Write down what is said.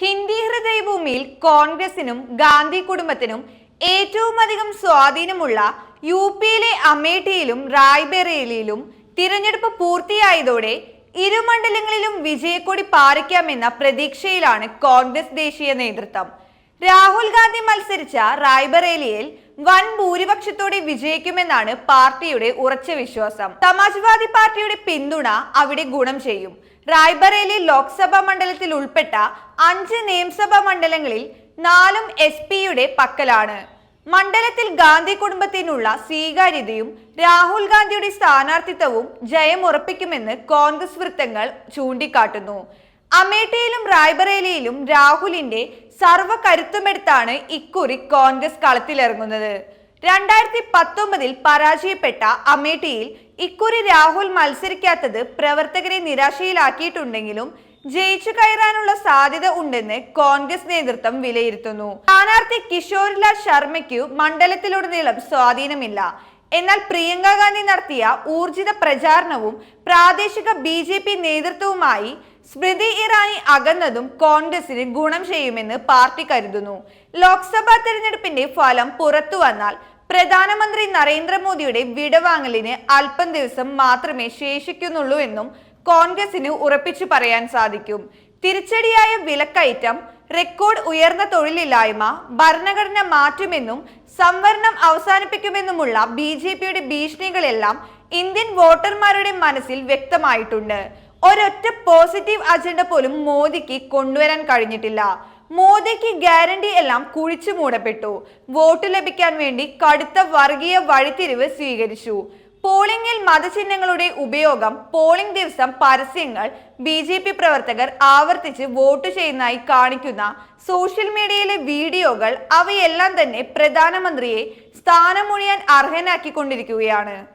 ഹിന്ദി ഹൃദയഭൂമിയിൽ കോൺഗ്രസിനും ഗാന്ധി കുടുംബത്തിനും ഏറ്റവും അധികം സ്വാധീനമുള്ള യു പിയിലെ അമേഠിയിലും റായ്ബറേലിയിലും തിരഞ്ഞെടുപ്പ് പൂർത്തിയായതോടെ ഇരു മണ്ഡലങ്ങളിലും വിജയക്കൊടി പാറിക്കാമെന്ന പ്രതീക്ഷയിലാണ് കോൺഗ്രസ് ദേശീയ നേതൃത്വം. രാഹുൽ ഗാന്ധി മത്സരിച്ച റായ്ബറേലിയിൽ വൻ ഭൂരിപക്ഷത്തോടെ വിജയിക്കുമെന്നാണ് പാർട്ടിയുടെ ഉറച്ച വിശ്വാസം. സമാജ്വാദി പാർട്ടിയുടെ പിന്തുണ അവിടെ ഗുണം ചെയ്യും. റായ്ബറേലി ലോക്സഭാ മണ്ഡലത്തിൽ ഉൾപ്പെട്ട അഞ്ച് നിയമസഭാ മണ്ഡലങ്ങളിൽ നാലും എസ് പിയുടെ പക്കലാണ്. മണ്ഡലത്തിൽ ഗാന്ധി കുടുംബത്തിനുള്ള സ്വീകാര്യതയും രാഹുൽ ഗാന്ധിയുടെ സ്ഥാനാർത്ഥിത്വവും ജയമുറപ്പിക്കുമെന്ന് കോൺഗ്രസ് വൃത്തങ്ങൾ ചൂണ്ടിക്കാട്ടുന്നു. അമേഠിയിലും റായ്ബറേലിയിലും രാഹുലിന്റെ സർവ കരുത്തുമെടുത്താണ് ഇക്കുറി കോൺഗ്രസ് കളത്തിലിറങ്ങുന്നത്. രണ്ടായിരത്തി പത്തൊമ്പതിൽ പരാജയപ്പെട്ട അമേഠിയിൽ ഇക്കുറി രാഹുൽ മത്സരിക്കാത്തത് പ്രവർത്തകരെ നിരാശയിലാക്കിയിട്ടുണ്ടെങ്കിലും ജയിച്ചു കയറാനുള്ള സാധ്യത ഉണ്ടെന്ന് കോൺഗ്രസ് നേതൃത്വം വിലയിരുത്തുന്നു. സ്ഥാനാർത്ഥി കിഷോർലാൽ ശർമ്മയ്ക്കു മണ്ഡലത്തിലുടനീളം സ്വാധീനമില്ല. എന്നാൽ പ്രിയങ്ക ഗാന്ധി നടത്തിയ ഊർജിത പ്രചാരണവും പ്രാദേശിക ബി നേതൃത്വവുമായി സ്മൃതി ഇറാനി അകന്നതും കോൺഗ്രസിന് ഗുണം ചെയ്യുമെന്ന് പാർട്ടി കരുതുന്നു. ലോക്സഭാ തെരഞ്ഞെടുപ്പിന്റെ ഫലം പുറത്തു വന്നാൽ പ്രധാനമന്ത്രി നരേന്ദ്രമോദിയുടെ വിടവാങ്ങലിന് അല്പം ദിവസം മാത്രമേ ശേഷിക്കുന്നുള്ളൂ എന്നും കോൺഗ്രസിന് ഉറപ്പിച്ചു പറയാൻ സാധിക്കും. തിരിച്ചടിയായ വിലക്കയറ്റം റെക്കോർഡ് ഉയർന്ന തൊഴിലില്ലായ്മ ഭരണഘടന മാറ്റുമെന്നും സംവരണം അവസാനിപ്പിക്കുമെന്നുമുള്ള ബി ജെ പിയുടെ ഭീഷണികളെല്ലാം ഇന്ത്യൻ വോട്ടർമാരുടെ മനസ്സിൽ വ്യക്തമായിട്ടുണ്ട്. ഒരൊറ്റ പോസിറ്റീവ് അജണ്ട പോലും മോദിക്ക് കൊണ്ടുവരാൻ കഴിഞ്ഞിട്ടില്ല. മോദിക്ക് ഗ്യാരണ്ടി എല്ലാം കുഴിച്ചു മൂടപ്പെട്ടു. വോട്ട് ലഭിക്കാൻ വേണ്ടി കടുത്ത വർഗീയ വഴിത്തിരിവ് സ്വീകരിച്ചു. പോളിംഗിൽ മതചിഹ്നങ്ങളുടെ ഉപയോഗം പോളിംഗ് ദിവസം പരസ്യങ്ങൾ ബി ജെ പി പ്രവർത്തകർ ആവർത്തിച്ച് വോട്ട് ചെയ്യുന്നതായി കാണിക്കുന്ന സോഷ്യൽ മീഡിയയിലെ വീഡിയോകൾ അവയെല്ലാം തന്നെ പ്രധാനമന്ത്രിയെ സ്ഥാനമൊഴിയാൻ അർഹനാക്കിക്കൊണ്ടിരിക്കുകയാണ്.